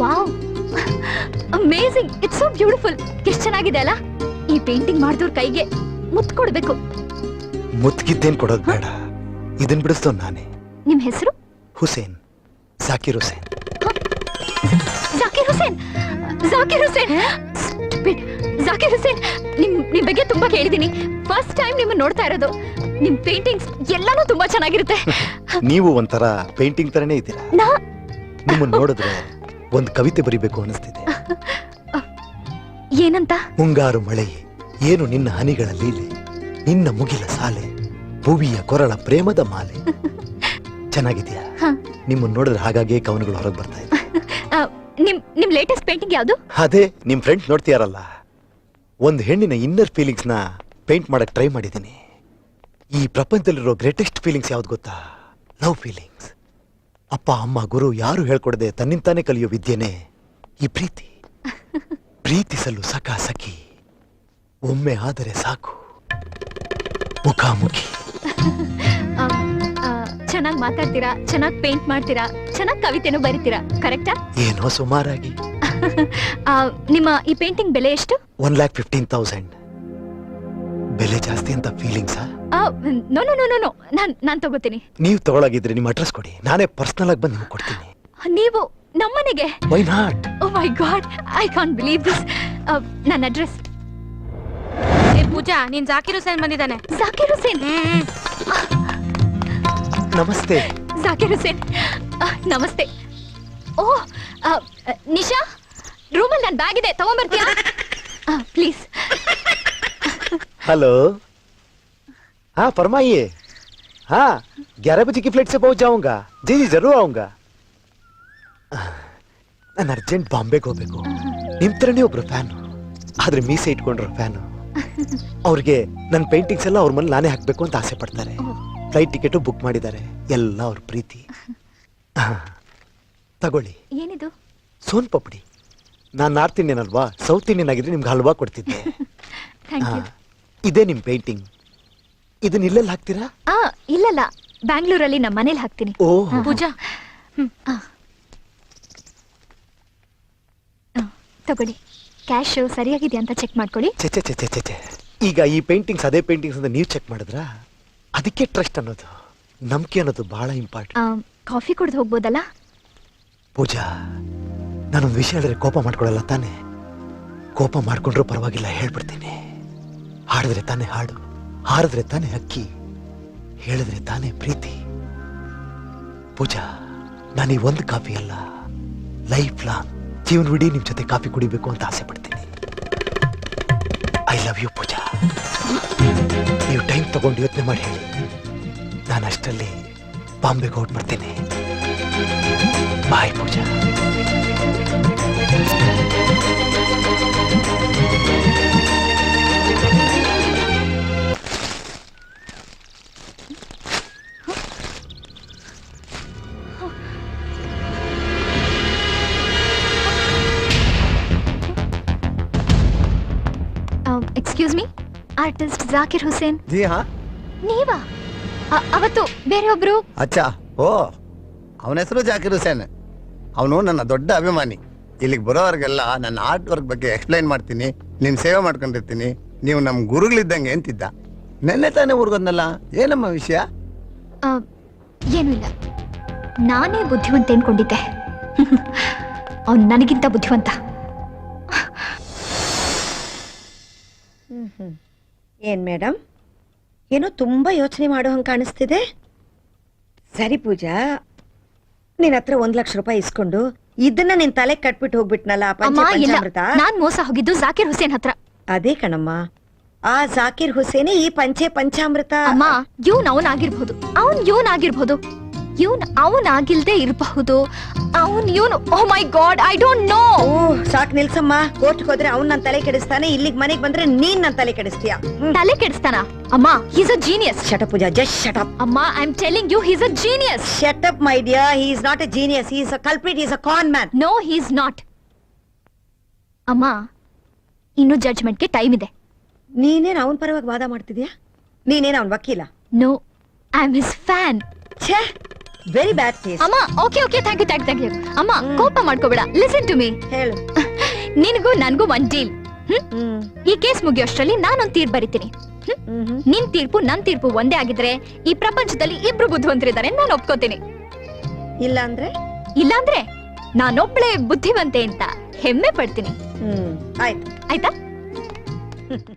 Wow. Amazing it's so beautiful ಎಷ್ಟು ಚೆನ್ನಾಗಿದೆ ಅಲ್ಲ? ಈ ಪೇಂಟಿಂಗ್ ಮಾಡಿದವ್ರ ಕೈಗೆ ಮುತ್ತು ಕೊಡಬೇಕು. ಮುತ್ತಿದ್ದೇನ್ ಕೊಡೋದು ಬೇಡ. ಇದನ್ನ ಬಿಡಿಸ್ತವ್ ನಾನೇ. ನಿಮ್ ಹೆಸರು? ಹುಸೇನ್. ಜಾಕಿರ್ ಹುಸೇನ್. ಜಾಕಿರ್ ಹುಸೇನ್? ಜಾಕಿರ್ ಹುಸೇನ್? ಜಾಕಿರ್ ಹುಸೇನ್ ನಿಮ್ ನಿಮ್ ಬಗ್ಗೆ ತುಂಬಾ ಕೇಳಿದೀನಿ. ಫಸ್ಟ್ ಟೈಮ್ ನಿಮ್ಮನ್ನ ನೋಡ್ತಾ ಇರೋದು. ನಿಮ್ ಪೇಂಟಿಂಗ್ಸ್ ಎಲ್ಲಾನು ತುಂಬಾ ಚೆನ್ನಾಗಿರುತ್ತೆ. ನೀವು ಒಂಥರ ಪೇಂಟಿಂಗ್ ತರನೇ ಇದ್ದೀರಾ? ನಾ ನಿಮ್ಮನ್ನ ನೋಡಿದ್ರೆ ಒಂದು ಕವಿತೆ ಬರಿಬೇಕು ಅನಿಸ್ತಿದೆ. ಏನಂತ? ಮುಂಗಾರು ಮಳೆಯೇ ಏನು ನಿನ್ನ ಹನಿಗಳ ಲೀಲೆ ನಿನ್ನ ಮುಗಿಲ ಸಾಲೆ ಭುವಿಯ ಕೊರಳ ಪ್ರೇಮದ ಮಾಲೆ. ಚೆನ್ನಾಗಿದ್ಯಾ? ನಿಮ್ಮನ್ನು ನೋಡಿದ್ರೆ ಹಾಗಾಗಿ ಕವನಗಳು ಹೊರಗೆ ಬರ್ತಾ ಇದೆ. ನಿಮ್ ನಿಮ್ ಲೇಟೆಸ್ಟ್ ಪೇಂಟಿಂಗ್ ಯಾವುದು? ಅದೇ ನಿಮ್ ಫ್ರೆಂಡ್ ನೋಡ್ತೀಯಾರಲ್ಲ? ಒಂದು ಹೆಣ್ಣಿನ ಇನ್ನರ್ ಫೀಲಿಂಗ್ಸ್ನ ಪೇಂಟ್ ಮಾಡಕ್ ಟ್ರೈ ಮಾಡಿದ್ದೀನಿ ಈ ಪ್ರಪಂಚದಲ್ಲಿರೋ ಗ್ರೇಟೆಸ್ಟ್ ಫೀಲಿಂಗ್ಸ್ ಯಾವ್ದು ಗೊತ್ತಾ? ಲವ್ ಫೀಲಿಂಗ್ಸ್ ಅಪ್ಪ ಅಮ್ಮ ಗುರು ಯಾರು ಹೇಳ್ಕೊಡದೆ ತನ್ನಿಂತಾನೆ ಕಲಿಯೋ ವಿದ್ಯೆನೇ ಈ ಪ್ರೀತಿ. ಪ್ರೀತಿಸಲು ಸಖ ಸಖಿ. ಒಮ್ಮೆ ಆದರೆ ಸಾಕು. ಮುಖಾಮುಖಿ. ಚೆನ್ನಾಗಿ ಮಾತಾಡ್ತೀರಾ? ಚೆನ್ನಾಗಿ ಪೇಂಟ್ ಮಾಡ್ತೀರಾ? ಚೆನ್ನಾಗಿ ಕವಿತೆನೂ ಬರೀತೀರಾ? ಕರೆಕ್ಟಾ? ಏನೋ ಸುಮಾರಾಗಿ. ನಿಮ್ಮ ಈ ಪೇಂಟಿಂಗ್ ಬೆಲೆ ಎಷ್ಟು? One lakh fifteen thousand. ಬೆಲೆ ಜಾಸ್ತಿ ಅಂತ feelings no no no no no ನಾನ್ ನಾನ್ ತಗೋತೀನಿ. ನೀವು ತಗೊಳಗಿದ್ರೆ ನಿಮ್ಮ ಅಡ್ರೆಸ್ ಕೊಡಿ. ನಾನೇ ಪರ್ಸನಲ್ ಆಗಿ ಬಂದು ನಿಮ್ಗೆ ಕೊಡ್ತೀನಿ. ನೀವು ನಮ್ಮನೆಗೆ? Why not oh my god I can't believe this ನನ್ನ ಅಡ್ರೆಸ್ ಏ ಪೂಜಾ ನೀನ್ ಜಾಕಿರ್ ಹುಸೇನ್ ಬಂದಿದ್ದಾನೆ. ಜಾಕಿರ್ ಹುಸೇನ್? ನಮಸ್ತೆ. ಜಾಕಿರ್ ಹುಸೇನ್. ನಮಸ್ತೆ. ಓ ನಿಶಾ? ರೂಮಲ್ಲಿ ನನ್ನ ಬ್ಯಾಗ್ ಇದೆ ತಗೊಂಬರ್ತೀಯಾ ಪ್ಲೀಸ್ हेलो हाँ फरमाइए हाँ ग्यारह बजे की फ्लाइट से पहुंच जाऊंगा जी जी जरूर आऊंगा ನಾನು ಅರ್ಜೆಂಟ್ ಬಾಂಬೆಗೆ ಹೋಗ್ಬೇಕು ನಿಮ್ ಥರನೇ ಒಬ್ರು ಫ್ಯಾನು ಆದ್ರೆ ಮೀಸೆ ಇಟ್ಕೊಂಡ್ರು ಫ್ಯಾನು ಅವ್ರಿಗೆ ನನ್ನ ಪೇಂಟಿಂಗ್ಸ್ ಎಲ್ಲ ಅವ್ರ ಮನೇಲಿ ನಾನೇ ಹಾಕ್ಬೇಕು ಅಂತ ಆಸೆ ಪಡ್ತಾರೆ ಫ್ಲೈಟ್ ಟಿಕೆಟು ಬುಕ್ ಮಾಡಿದ್ದಾರೆ ಎಲ್ಲ ಅವ್ರ ಪ್ರೀತಿ ಆಹ್. ತಗೊಳ್ಳಿ ಏನಿದು ಸೋನ್ ಪಪಡಿ ನಾನು ನಾರ್ತ್ ಇಂಡಿಯನ್ ಅಲ್ವಾ ಸೌತ್ ಇಂಡಿಯನ್ ಆಗಿದ್ರೆ ನಿಮ್ಗೆ ಹಲ್ವಾ ಕೊಡ್ತಿದ್ದೆ ಥ್ಯಾಂಕ್ ಹಾ. ಯು ಇದೇ ನಿಮ್ ಪೇಂಟಿಂಗ್. ಇದನ್ನ ಇಲ್ಲೆಲ್ಲ ಹಾಕ್ತೀರಾ? ಆ ಇಲ್ಲಲ್ಲ. ಬ್ಯಾಂಗ್ಳೂರಲ್ಲಿ ನಮ್ಮ ಮನೇಲಿ ಹಾಕ್ತೀನಿ. ಓ ಪೂಜಾ. ಆ, ತಗೊಳ್ಳಿ. ಕ್ಯಾಶ್ ಸರಿಯಾಗಿದೆಯಾ ಅಂತ ಚೆಕ್ ಮಾಡ್ಕೊಳ್ಳಿ. ಚೆ ಚೆ ಚೆ ಚೆ ಚೆ ಚೆ. ಈಗ ಈ ಪೇಂಟಿಂಗ್ಸ್ ಅದೇ ಪೇಂಟಿಂಗ್ಸ್ ಅಂತ ನೀವು ಚೆಕ್ ಮಾಡಿದ್ರಾ? ಅದಕ್ಕೆ ಟ್ರಸ್ಟ್ ಅನ್ನೋದು ನಂಬಿಕೆ ಅನ್ನೋದು ಬಹಳ ಇಂಪಾರ್ಟೆಂಟ್ ಕಾಫಿ ಕುಡ್ದು ಹೋಗ್ಬೋದಲ್ಲ? ಪೂಜಾ ನಾನೊಂದು ವಿಷಯ ಹೇಳಿದ್ರೆ ಕೋಪ ಮಾಡ್ಕೊಳ್ಳಲ್ಲ ತಾನೆ? ಕೋಪ ಮಾಡ್ಕೊಂಡ್ರೂ ಪರವಾಗಿಲ್ಲ ಹೇಳ್ಬಿಡ್ತೀನಿ. ಹಾಡಿದ್ರೆ ತಾನೇ ಹಾಡು, ಹಾರಿದ್ರೆ ತಾನೇ ಅಕ್ಕಿ ಹೇಳಿದ್ರೆ ತಾನೇ ಪ್ರೀತಿ. ಪೂಜಾ, ನಾನು ಈ ಒಂದು ಕಾಫಿ ಅಲ್ಲ, ಲೈಫ್ ಲಾಂಗ್ ಜೀವನವಿಡೀ ನಿಮ್ಮ ಜೊತೆ ಕಾಫಿ ಕುಡಿಬೇಕು ಅಂತ ಆಸೆ ಪಡ್ತೀನಿ. I love you Pooja. ನೀವು ಟೈಮ್ ತಗೊಂಡು ಯೋಚನೆ ಮಾಡಿ ಹೇಳಿ. ನಾನು ಅಷ್ಟರಲ್ಲಿ ಬಾಂಬೆಗೆ ಔಟ್ ಮಾಡ್ತೀನಿ bye Pooja. Excuse me artist Zakir Hussain ji ಹಾ? ನೀವಾ? ಅವತ್ತು ಅವತ್ತು ಒಬ್ರು? ಅಚ್ಚಾ ಓ ಅವನ ಹೆಸರು ಜಾಕಿರ್ ಹುಸೇನ್ ಅವನು ನನ್ನ ದೊಡ್ಡ ಅಭಿಮಾನಿ. ಇಲ್ಲಿಗೆ ಬರೋವರೆಗೆಲ್ಲ ನನ್ನ ಆರ್ಟ್ ವರ್ಕ್ ಬಗ್ಗೆ ಎಕ್ಸ್ಪ್ಲೈನ್ ಮಾಡ್ತೀನಿ ನಿಮ್ ಸೇವೆ ಮಾಡ್ಕೊಂಡಿರ್ತೀನಿ ನೀವು ನಮ್ಮ ಗುರುಗಳಿದ್ದಂಗೆ ಅಂತಿದ್ದ. ನೆನ್ನೆ ತಾನೇ ಊರ್ಗೊಂದಲ್ಲ ಏನಮ್ಮ ವಿಷಯ? ಆ, ಏನೂ ಇಲ್ಲ. ನಾನೇ ಬುದ್ಧಿವಂತ ಅನ್ಕೊಂಡಿದ್ದೆ ಅವ್ನು ನನಗಿಂತ ಬುದ್ಧಿವಂತ. ಏನ್ ಮೇಡಮ್ ಏನೋ ತುಂಬಾ ಯೋಚನೆ ಮಾಡೋ ಹಂಗೆ ಕಾಣಿಸ್ತಿದೆ? ಸರಿ ಪೂಜಾ ನಿನ್ನ ಹತ್ರ ಒಂದ್ ಲಕ್ಷ ರೂಪಾಯಿ ಇಸ್ಕೊಂಡು ಇದನ್ನ ನಿನ್ ತಲೆ ಕಟ್ಬಿಟ್ಟು ಹೋಗ್ಬಿಟ್ನಲ್ಲ ಆ ಪಂಚೆ ಅಮ್ಮ ಇಲ್ಲ. ಪಂಚಾಮೃತ? ನಾನ್ ಮೋಸ ಹೋಗಿದ್ದು ಜಾಕಿರ್ ಹುಸೇನ್ ಹತ್ರ. ಅದೇ ಕಣಮ್ಮ. ಆ ಜಾಕಿರ್ ಹುಸೇನೆ ಈ ಪಂಚೆ ಪಂಚಾಮೃತ. ಅಮ್ಮ ಇವ್ನ್ ಅವನ್ ಆಗಿರ್ಬಹುದು ಅವನ್ ಇವನ್ ಆಗಿರ್ಬಹುದು ಇವನ್ ಅವನ್ ಆಗಿಲ್ದೆ ಇರಬಹುದು. ಅವನ್ ಇವನ್ ಓ my god I don't know ಸಾಕ್ ನಿಲ್ಸಮ್ಮ. ಕೋರ್ಟ್ ಹೋದ್ರೆ ಅವ್ನ್ ನನ್ ತಲೆ ಕೆಡಿಸ್ತಾನೆ ಇಲ್ಲಿಗ್ ಮನೆಗ್ ಬಂದ್ರೆ ನೀನ್ ನನ್ ತಲೆ ಕೆಡಿಸ್ತೀಯ? ತಲೆ ಕೆಡಿಸ್ತಾನ? ಅಮ್ಮ he's a genius shut Pooja just shut up ಅಮ್ಮ I am telling you he's a genius shut up my dear he is not a genius he is a culprit is a con man no he's not ಅಮ್ಮ ಇನ್ನು ಜಡ್ಜ್ಮೆಂಟ್ಗೆ time ಇದೆ. ನೀನೇನ್ ಅವನ್ ಪರವಾಗಿ ವಾದ ಮಾಡ್ತಿದ್ಯಾ? ನೀನೇನ್ ಅವನ್ ವಕೀಲ? No I am his fan ಛೇ! ವೆರಿ ಬ್ಯಾಡ್ ಕೇಸ್ ಅಮ್ಮ okay okay thank you thank thank you ಅಮ್ಮ. ಕೋಪ ಮಾಡ್ಕೋಬೇಡ. ಲಿಸನ್ ಟು ಮೀ ಹೇಳು. ನಿನಗೂ ನನಗೂ ಒಂದ್ ಡೀಲ್ ಹ್ಮ್? ಈ ಕೇಸ್ ಮುಗಿಯೋಷ್ಟರಲ್ಲಿ ನಾನೊಂದ್ ತೀರ್ಪು ಬರಿತೀನಿ? ಹ್ಮ್? ಹ್ಮ್. ನಿನ್ ತೀರ್ಪು ನನ್ ತೀರ್ಪು ಒಂದೇ ಆಗಿದ್ರೆ ಈ ಪ್ರಪಂಚದಲ್ಲಿ ಇಬ್ರು ಬುದ್ಧಿವಂತರಿದ್ದಾರೆ ನಾನು ಒಪ್ಕೋತೀನಿ. ಇಲ್ಲ ಅಂದ್ರೆ ಇಲ್ಲಾಂದ್ರೆ ನಾನೊಬ್ಳೆ ಬುದ್ಧಿವಂತೆ ಅಂತ ಹೆಮ್ಮೆ ಪಡ್ತೀನಿ. ಹ್ಮ್. ಆಯ್ತು. ಆಯ್ತಾ?